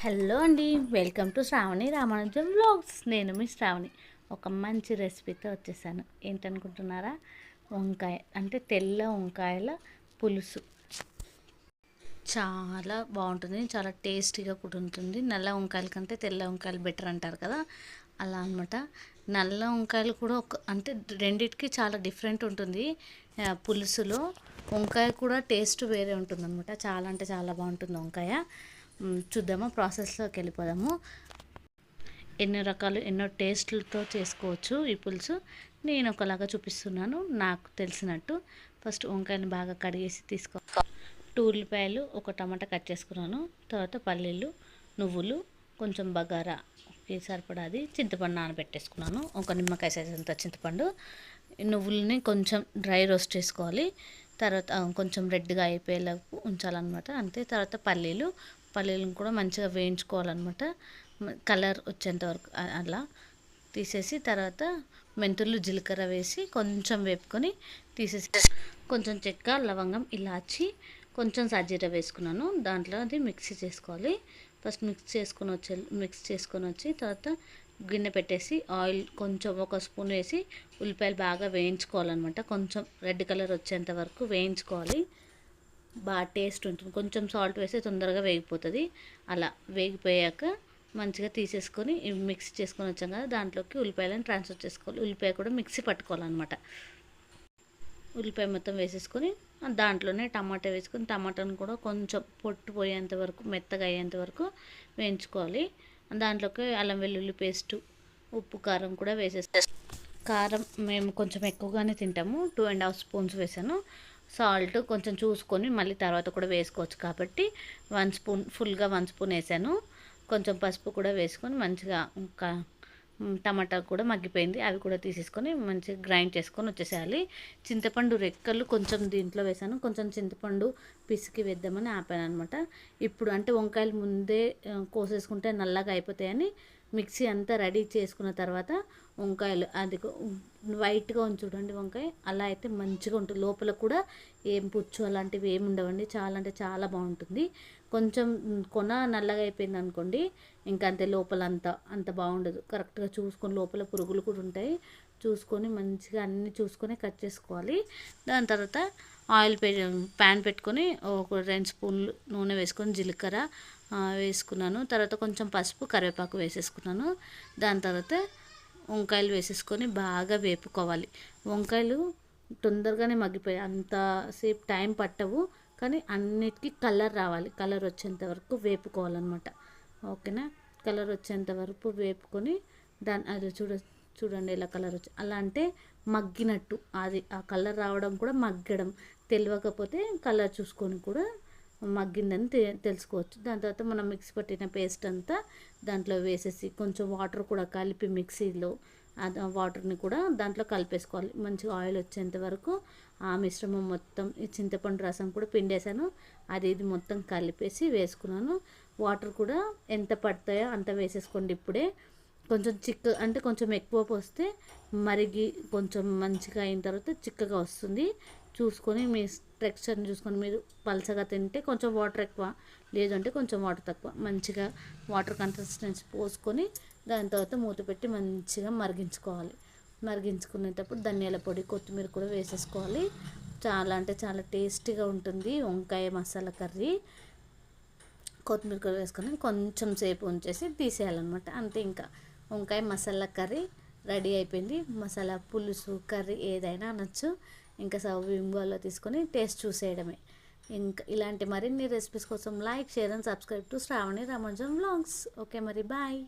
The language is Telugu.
హలో అండి welcome to Sravani Ramanujam vlogs. నేను మీ శ్రావణి. ఒక మంచి రెసిపీతో వచ్చేసాను. ఏంటనుకుంటున్నారా? వంకాయ అంటే తెల్ల వంకాయల పులుసు. చాలా బాగుంటుంది చాలా టేస్టీగా కూడా ఉంటుంది. నల్ల వంకాయల కంటే తెల్ల వంకాయలు బెటర్ అంటారు కదా? అలా అనమాట నల్ల వంకాయలు కూడా ఒక అంటే రెండిటికి చాలా డిఫరెంట్ ఉంటుంది. పులుసులో. వంకాయ కూడా టేస్ట్ వేరే ఉంటుంది అనమాట చాలా అంటే చాలా బాగుంటుంది వంకాయ. చూద్దామా ప్రాసెస్లోకి వెళ్ళిపోదాము. ఎన్నో రకాలు ఎన్నో టేస్ట్లతో చేసుకోవచ్చు ఈ పులుసు. నేను ఒకలాగా చూపిస్తున్నాను నాకు తెలిసినట్టు. ఫస్ట్ వంకాయని బాగా కడిగేసి తీసుకో టూ ఉల్లిపాయలు ఒక టమాటా కట్ చేసుకున్నాను. తర్వాత పల్లీలు నువ్వులు కొంచెం బగారా సరిపడాది చింతపండు నానబెట్టేసుకున్నాను. ఒక నిమ్మకాయ సైజ్ అంత చింతపండు. నువ్వులని కొంచెం డ్రై రోస్ట్ చేసుకోవాలి. తర్వాత కొంచెం రెడ్గా అయిపోయేలా ఉంచాలన్నమాట. అంతే. తర్వాత పల్లీలు పల్లీలను కూడా మంచిగా వేయించుకోవాలన్నమాట. కలర్ వచ్చేంత వరకు అలా తీసేసి తర్వాత మెంతులు జీలకర్ర వేసి కొంచెం వేపుకొని తీసేసి కొంచెం చెక్క లవంగం ఇలాచి కొంచెం సజ్జీర వేసుకున్నాను. దాంట్లో అది మిక్సీ చేసుకోవాలి. ఫస్ట్ మిక్స్ చేసుకొని వచ్చి మిక్స్ చేసుకొని వచ్చి తర్వాత గిన్నె పెట్టేసి ఆయిల్ కొంచెం ఒక స్పూన్ వేసి ఉల్లిపాయలు బాగా వేయించుకోవాలన్నమాట. కొంచెం రెడ్ కలర్ వచ్చేంత వరకు వేయించుకోవాలి. బాగా టేస్ట్ ఉంటుంది. కొంచెం సాల్ట్ వేస్తే తొందరగా వేగిపోతుంది. అలా వేగిపోయాక మంచిగా తీసేసుకొని మిక్సీ చేసుకొని వచ్చాం కదా దాంట్లోకి ఉల్లిపాయలను ట్రాన్స్ఫర్ చేసుకోవాలి. ఉల్లిపాయ కూడా మిక్సీ పట్టుకోవాలన్నమాట. ఉల్లిపాయ మొత్తం వేసేసుకొని దాంట్లోనే టమాటా వేసుకొని టమాటాను కూడా కొంచెం పొట్టు పోయేంత వరకు మెత్తగా అయ్యేంత వరకు వేయించుకోవాలి. దాంట్లోకి అల్లం వెల్లుల్లి పేస్ట్ ఉప్పు కారం కూడా వేసేస్తాం కారం మేము కొంచెం ఎక్కువగానే తింటాము. టూ అండ్ హాఫ్ స్పూన్స్ వేసాను. సాల్ట్ కొంచెం చూసుకొని మళ్ళీ తర్వాత కూడా వేసుకోవచ్చు కాబట్టి వన్ స్పూన్ ఫుల్గా వన్ స్పూన్ వేసాను. కొంచెం పసుపు కూడా వేసుకొని మంచిగా ఇంకా టమాటా కూడా మగ్గిపోయింది. అవి కూడా తీసేసుకొని మంచిగా గ్రైండ్ చేసుకొని వచ్చేసేయాలి. చింతపండు రెక్కలు కొంచెం దీంట్లో వేసాను. కొంచెం చింతపండు పిసికి వేద్దామని ఆపాను అనమాట ఇప్పుడు అంటే వంకాయలు ముందే కోసేసుకుంటే నల్లగా అయిపోతాయని మిక్సీ అంతా రెడీ చేసుకున్న తర్వాత వంకాయలు అది వైట్గా ఉంది చూడండి వంకాయ. అలా అయితే మంచిగా ఉంటుంది. లోపల కూడా ఏం పుచ్చు అలాంటివి ఏమి ఉండవండి. చాలా అంటే చాలా బాగుంటుంది. కొంచెం కొన నల్లగా అయిపోయింది అనుకోండి ఇంకా అంతే లోపల అంత అంత బాగుండదు. కరెక్ట్గా చూసుకొని లోపల పురుగులు కూడా ఉంటాయి. చూసుకొని మంచిగా అన్నీ చూసుకొని కట్ చేసుకోవాలి. దాని తర్వాత ఆయిల్ ప్యాన్ పెట్టుకొని ఒక రెండు స్పూన్లు నూనె వేసుకొని జీలకర్ర వేసుకున్నాను. తర్వాత కొంచెం పసుపు కరివేపాకు వేసేసుకున్నాను. దాని తర్వాత వంకాయలు వేసేసుకొని బాగా వేపుకోవాలి. వంకాయలు తొందరగానే మగ్గిపోయాయి. అంతసేపు టైం పట్టవు కానీ అన్నిటికీ కలర్ రావాలి. కలర్ వచ్చేంత వరకు వేపుకోవాలన్నమాట. ఓకేనా? కలర్ వచ్చేంత వరకు వేపుకొని దాని అది చూడ చూడండి ఇలా కలర్ వచ్చి అలా అంటే మగ్గినట్టు. అది ఆ కలర్ రావడం కూడా మగ్గడం. తెలియకపోతే కలర్ చూసుకొని కూడా మగ్గిందని తె తెలుసుకోవచ్చు. దాని తర్వాత మనం మిక్సీ పట్టిన పేస్ట్ అంతా దాంట్లో వేసేసి కొంచెం వాటర్ కూడా కలిపి మిక్సీలో వాటర్ని కూడా దాంట్లో కలిపేసుకోవాలి. మంచిగా ఆయిల్ వచ్చేంత వరకు ఆ మిశ్రమం మొత్తం ఈ చింతపండు రసం కూడా పిండేసాను అది ఇది మొత్తం కలిపేసి వేసుకున్నాను. వాటర్ కూడా ఎంత పడతాయో అంత వేసేసుకోండి ఇప్పుడే. కొంచెం చిక్క అంటే కొంచెం ఎక్కువ పోస్తే మరిగి కొంచెం మంచిగా అయిన తర్వాత చిక్కగా వస్తుంది. చూసుకొని మీ టెక్స్చర్ని చూసుకొని మీరు పలసగా తింటే కొంచెం వాటర్ ఎక్కువ లేదంటే కొంచెం వాటర్ తక్కువ. మంచిగా వాటర్ కన్సిస్టెన్సీ పోసుకొని దాని తర్వాత మూత పెట్టి మంచిగా మరిగించుకోవాలి. మరిగించుకునేటప్పుడు ధనియాల పొడి కొత్తిమీర కూడా వేసేసుకోవాలి. చాలా అంటే చాలా టేస్టీగా ఉంటుంది వంకాయ మసాలా కర్రీ. కొత్తిమీర కూడా వేసుకొని కొంచెం సేపు ఉంచేసి తీసేయాలన్నమాట. అంతే ఇంకా. వంకాయ మసాలా కర్రీ రెడీ అయిపోయింది. మసాలా పులుసు కర్రీ ఏదైనా అనొచ్చు. ఇంకా సర్వింగ్ బౌల్లో తీసుకొని టేస్ట్ చూసేయడమే. ఇంకా ఇలాంటి మరిన్ని రెసిపీస్ కోసం like share and subscribe to Sravani Ramajam vlogs. Okay మరి బాయ్.